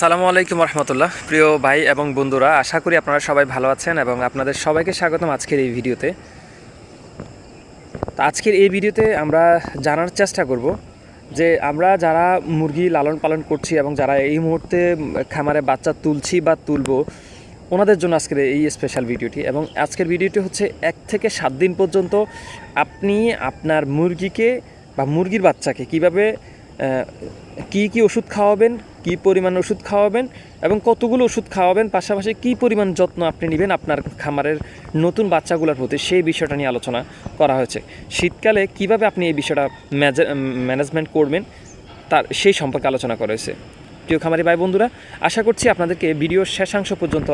আসসালামু আলাইকুম রহমতুল্লাহ। প্রিয় ভাই এবং বন্ধুরা, আশা করি আপনারা সবাই ভালো আছেন এবং আপনাদের সবাইকে স্বাগতম আজকের এই ভিডিওতে। তো আজকের এই ভিডিওতে আমরা জানার চেষ্টা করব যে আমরা যারা মুরগি লালন পালন করছি এবং যারা এই মুহূর্তে খামারে বাচ্চা তুলছি বা তুলবো, ওনাদের জন্য আজকের এই স্পেশাল ভিডিওটি। এবং আজকের ভিডিওটি হচ্ছে এক থেকে সাত দিন পর্যন্ত আপনি আপনার মুরগিকে বা মুরগির বাচ্চাকে কীভাবে কি কি ওষুধ খাওয়াবেন, কি পরিমাণ ওষুধ খাওয়াবেন এবং কতগুলো ওষুধ খাওয়াবেন, পাশাপাশি কি পরিমাণ যত্ন আপনি নেবেন আপনার খামারের নতুন বাচ্চাগুলোর প্রতি, সেই বিষয়টা নিয়ে আলোচনা করা হয়েছে। শীতকালে কীভাবে আপনি এই বিষয়টা ম্যানেজমেন্ট করবেন, তার সেই সম্পর্কে আলোচনা করা হয়েছে। প্রিয় খামারি ভাই বন্ধুরা, আশা করছি আপনাদেরকে ভিডিওর শেষাংশ পর্যন্ত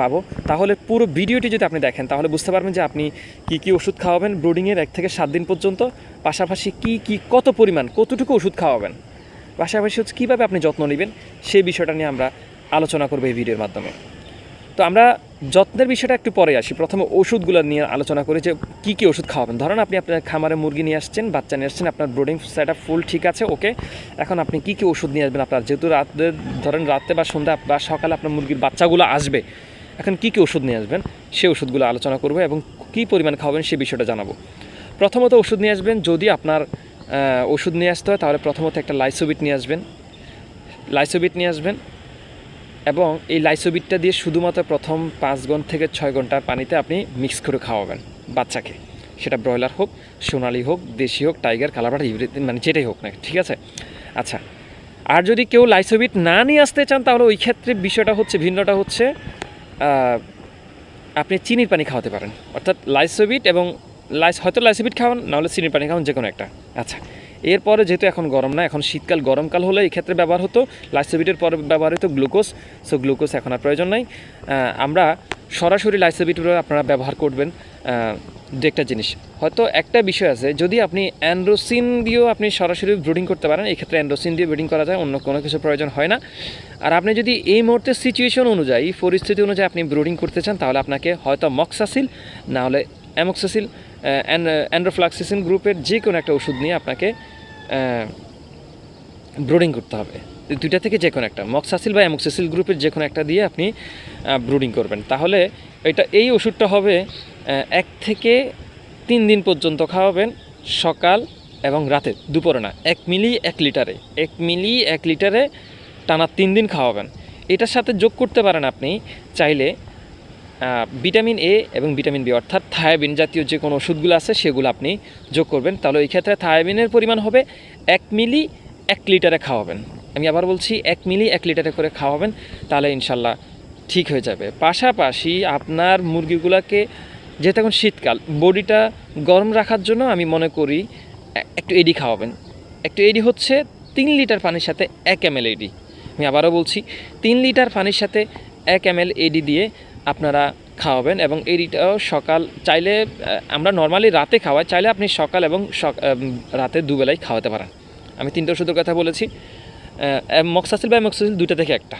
পাবো। তাহলে পুরো ভিডিওটি যদি আপনি দেখেন, তাহলে বুঝতে পারবেন যে আপনি কি কি ওষুধ খাওয়াবেন ব্রুডিংয়ের এক থেকে সাত দিন পর্যন্ত, পাশাপাশি কি কি কত পরিমাণ, কতটুকু ওষুধ খাওয়াবেন। পাশাপাশি হচ্ছে কীভাবে আপনি যত্ন নেবেন সেই বিষয়টা নিয়ে আমরা আলোচনা করব এই ভিডিওর মাধ্যমে। তো আমরা যত্নের বিষয়টা একটু পরে আসি। প্রথমে ওষুধগুলো নিয়ে আলোচনা করি যে কী কী ওষুধ খাওয়াবেন। ধরেন আপনি আপনার খামারে মুরগি নিয়ে আসছেন, বাচ্চা নিয়ে আসছেন, আপনার ব্রোডিং সেট ফুল ঠিক আছে, ওকে। এখন আপনি কী কী ওষুধ নিয়ে আসবেন আপনার? যেহেতু রাতে, ধরেন রাতে বা সন্ধ্যা বা সকালে আপনার মুরগির বাচ্চাগুলো আসবে, এখন কী কী ওষুধ নিয়ে আসবেন? সেই ওষুধগুলো আলোচনা করব এবং কী পরিমাণ খাওয়াবেন সেই বিষয়টা জানাব। প্রথমত ওষুধ নিয়ে আসবেন, যদি আপনার ওষুধ নিয়ে আসতে হয় তাহলে প্রথমত একটা লাইসোবিট নিয়ে আসবেন। লাইসোবিট নিয়ে আসবেন এবং এই লাইসোবিটটা দিয়ে শুধুমাত্র প্রথম পাঁচ ঘণ্টা থেকে ছয় ঘণ্টার পানিতে আপনি মিক্স করে খাওয়াবেন বাচ্চাকে। সেটা ব্রয়লার হোক, সোনালি হোক, দেশি হোক, টাইগার কালারবাট ইভরিথিং মানে যেটাই হোক না ঠিক আছে? আচ্ছা আর যদি কেউ লাইসোবিট না নিয়ে আসতে চান, তাহলে ওই ক্ষেত্রে বিষয়টা হচ্ছে, ভিন্নটা হচ্ছে আপনি চিনির পানি খাওয়াতে পারেন। অর্থাৎ লাইসোবিট এবং লাইস, হয়তো লাইসোবিট খাওয়ান, নাহলে চিনির পানি খাওয়ান যে কোনো একটা। আচ্ছা এরপরে যেহেতু এখন গরম না, এখন শীতকাল, গরমকাল হলে এই ক্ষেত্রে ব্যবহার হতো লাইসোবিটের পরে ব্যবহার হতো গ্লুকোজ, সো গ্লুকোজ এখন আর প্রয়োজন নাই। আমরা সরাসরি লাইসোবিটগুলো আপনারা ব্যবহার করবেন দু একটা জিনিস। হয়তো একটা বিষয় আছে, যদি আপনি অ্যান্ড্রোসিন দিয়েও আপনি সরাসরি ব্রুডিং করতে পারেন, এই ক্ষেত্রে অ্যান্ড্রোসিন দিয়ে ব্রিডিং করা যায়, অন্য কোনো কিছু প্রয়োজন হয় না। আর আপনি যদি এই মুহূর্তে সিচুয়েশন অনুযায়ী, পরিস্থিতি অনুযায়ী আপনি ব্রুডিং করতে চান, তাহলে আপনাকে হয়তো মক্সাসিল, না হলে অ্যামক্সাসিল অ্যান্ড্রোফ্লাক্সিসিন গ্রুপের যে কোনো একটা ওষুধ নিয়ে আপনাকে ব্রুডিং করতে হবে। দুইটা থেকে যে কোনো একটা। মক্সাসিল বা অ্যামক্সাসিল গ্রুপের যে কোনো একটা দিয়ে আপনি ব্রুডিং করবেন। তাহলে এটা, এই ওষুধটা হবে এক থেকে তিন দিন পর্যন্ত খাওয়াবেন, সকাল এবং রাতে, দুপুরে না, এক মিলি এক লিটারে। এক মিলি এক লিটারে টানা তিন দিন খাওয়াবেন। এটার সাথে যোগ করতে পারেন আপনি চাইলে ভিটামিন এ এবং ভিটামিন বি অর্থাৎ থায়াবিন জাতীয় যে কোনো ওষুধগুলো আছে সেগুলো আপনি যোগ করবেন। তাহলে এই ক্ষেত্রে থায়াবিনের পরিমাণ হবে এক মিলি এক লিটারে খাওয়াবেন। আমি আবার বলছি, এক মিলি এক লিটারে করে খাওয়াবেন, তাহলে ইনশাল্লাহ ঠিক হয়ে যাবে। পাশাপাশি আপনার মুরগিগুলোকে, যেহেতু এখন শীতকাল, বডিটা গরম রাখার জন্য আমি মনে করি একটু এডি খাওয়াবেন। একটু এডি হচ্ছে তিন লিটার পানির সাথে এক এম এল এডি আমি আবারও বলছি, তিন লিটার পানির সাথে এক এম এডি দিয়ে আপনারা খাওয়াবেন এবং এডিটাও সকাল চাইলে আমরা নর্মালি রাতে খাওয়াই, চাইলে আপনি সকাল এবং রাতে দুবেলাই খাওয়াতে পারেন। আমি তিনটা ওষুধের কথা বলেছি। মক্সাসিল বা মক্সাসিল দুইটা থেকে একটা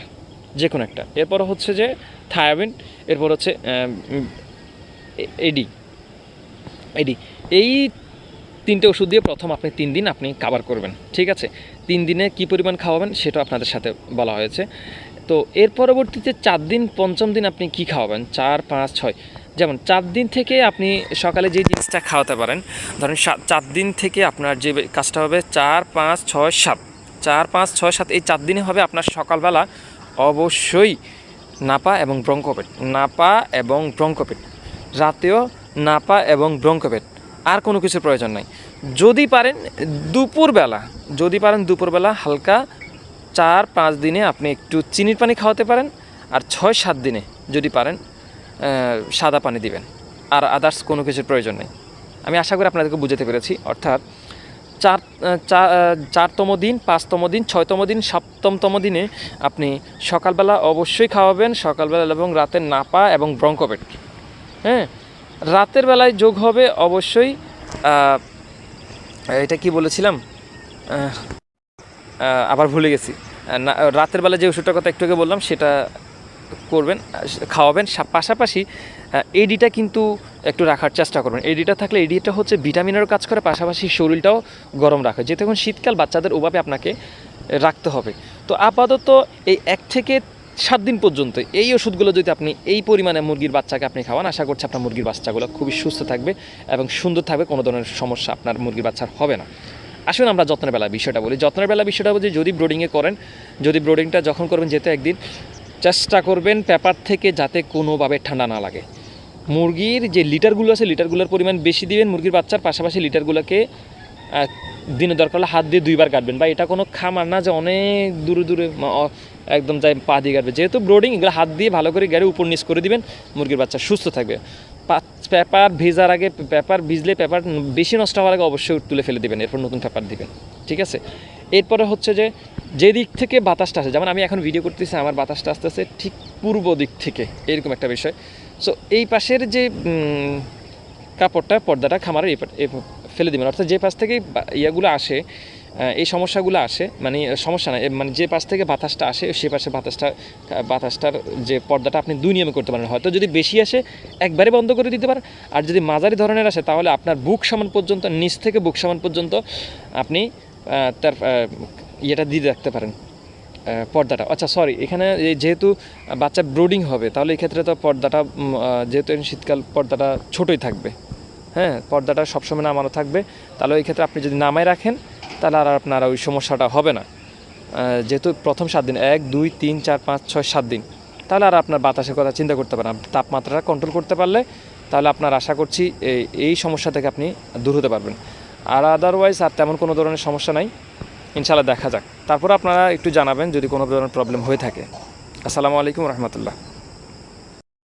যে কোনো একটা। এরপর হচ্ছে যে থায়াবিন এরপর হচ্ছে এডি এডি এই তিনটে ওষুধ দিয়ে প্রথম আপনি তিন দিন আপনি কাভার করবেন, ঠিক আছে? তিন দিনে কি পরিমাণ খাওয়াবেন সেটা আপনাদের সাথে বলা হয়েছে। তো এর পরবর্তীতে চার দিন, পঞ্চম দিন আপনি কি খাওয়াবেন? চার, পাঁচ, ছয়। যেমন চার দিন থেকে আপনি সকালে যে জিনিসটা খাওয়াতে পারেন, ধরেন চার দিন থেকে আপনার যে কাজটা হবে চার, পাঁচ, ছয়, সাত। চার, পাঁচ, ছয়, সাত, এই চার দিনে হবে আপনার সকালবেলা অবশ্যই নাপা এবং ব্রঙ্কপেট। নাপা এবং ব্রঙ্কপেট। রাতেও নাপা এবং ব্রঙ্কপেট। আর কোনো কিছুর প্রয়োজন নাই। যদি পারেন দুপুরবেলা, যদি পারেন দুপুরবেলা হালকা চার পাঁচ দিনে আপনি একটু চিনির পানি খাওয়াতে পারেন আর ছয় সাত দিনে যদি পারেন সাদা পানি দিবেন আর আদার্স কোনো কিছুর প্রয়োজন নেই। আমি আশা করি আপনাদেরকে বুঝাতে পেরেছি। অর্থাৎ চার চারতম দিন, পাঁচতম দিন, ছয়তম দিন, সপ্তমতম দিনে আপনি সকালবেলা অবশ্যই খাওয়াবেন, সকালবেলা এবং রাতে নাপা এবং ব্রঙ্কপেট। হ্যাঁ রাতের বেলায় যোগ হবে অবশ্যই এটা কি বলেছিলাম? আবার ভুলে গেছি। রাতের বেলা যে ওষুধটার কথা একটু আগে বললাম, সেটা করবেন, খাওয়াবেন। পাশাপাশি এডিটা কিন্তু একটু রাখার চেষ্টা করবেন। এডিটা থাকলে এডিটা হচ্ছে ভিটামিনেরও কাজ করে, পাশাপাশি শরীরটাও গরম রাখে। যেহেতু এখন শীতকাল, বাচ্চাদের ওভাবে আপনাকে রাখতে হবে। তো আপাতত এই এক থেকে সাত দিন পর্যন্ত এই ওষুধগুলো যদি আপনি এই পরিমাণে মুরগির বাচ্চাকে আপনি খাওয়ান, আশা করছি আপনার মুরগির বাচ্চাগুলো খুবই সুস্থ থাকবে এবং সুন্দর থাকবে। কোনো ধরনের সমস্যা আপনার মুরগির বাচ্চার হবে না। আসুন আমরা যত্নের বেলা বিষয়টা বলি। যত্নের বেলা বিষয়টা বলছি, যদি ব্রোডিংয়ে করেন, যদি ব্রোডিংটা যখন করবেন, যেতে একদিন চেষ্টা করবেন পেপার থেকে যাতে কোনোভাবে ঠান্ডা না লাগে। মুরগির যে লিটারগুলো আছে, লিটারগুলোর পরিমাণ বেশি দিবেন মুরগির বাচ্চার, পাশাপাশি লিটারগুলোকে দিনে দরকার হলে হাত দিয়ে দুইবার কাটবেন। বা এটা কোনো খামার না যে অনেক দূরে দূরে একদম যাই পা দিয়ে কাটবে। যেহেতু ব্রোডিং এগুলো হাত দিয়ে ভালো করে গাড়ি উপর নিচ করে দিবেন, মুরগির বাচ্চা সুস্থ থাকবে। পেপার ভেজার আগে পেপার ভিজলে পেপার বেশি নষ্ট হওয়ার আগে অবশ্যই তুলে ফেলে দিবেন, এরপর নতুন পেপার দিবেন, ঠিক আছে? এরপরে হচ্ছে যে যে দিক থেকে বাতাসটা আসে, যেমন আমি এখন ভিডিও করতেছি, আমার বাতাসটা আসতেছে ঠিক পূর্ব দিক থেকে, এরকম একটা বিষয়। সো এই পাশের যে কাপড়টা, পর্দাটা খামারের ফেলে দিবেন, অর্থাৎ যে পাশ থেকে ইয়াগুলো আসে এই সমস্যাগুলো আসে মানে সমস্যা না মানে যে পাশ থেকে বাতাসটা আসে, সে পাশে বাতাসটা বাতাসটার যে পর্দাটা আপনি দুই নিয়মে করতে পারেন। হয়তো যদি বেশি আসে, একবারে বন্ধ করে দিতে পারেন। আর যদি মাঝারি ধরনের আসে, তাহলে আপনার বুক সমান পর্যন্ত, নিচ থেকে বুক সমান পর্যন্ত আপনি তার ইয়েটা দিয়ে রাখতে পারেন পর্দাটা। আচ্ছা সরি এখানে এই যেহেতু বাচ্চা ব্রোডিং হবে, তাহলে এই ক্ষেত্রে তো পর্দাটা যেহেতু শীতকাল পর্দাটা ছোটোই থাকবে। হ্যাঁ পর্দাটা সবসময় নামানো থাকবে। তাহলে ওই ক্ষেত্রে আপনি যদি নামায় রাখেন তাহলে আর আপনার ওই সমস্যাটা হবে না। যেহেতু প্রথম সাত দিন, এক, দুই, তিন, চার, পাঁচ, ছয়, সাত দিন। তাহলে আর আপনার বাতাসের কথা চিন্তা করতে পারেন তাপমাত্রাটা কন্ট্রোল করতে পারলে তাহলে আপনার আশা করছি এই- সমস্যা থেকে আপনি দূর হতে পারবেন। আর আদারওয়াইজ আর তেমন কোনো ধরনের সমস্যা নাই। ইনশাল্লাহ দেখা যাক। তারপর আপনারা একটু জানাবেন যদি কোনো ধরনের প্রবলেম হয়ে থাকে। আসসালামু আলাইকুম রহমতুল্লাহ।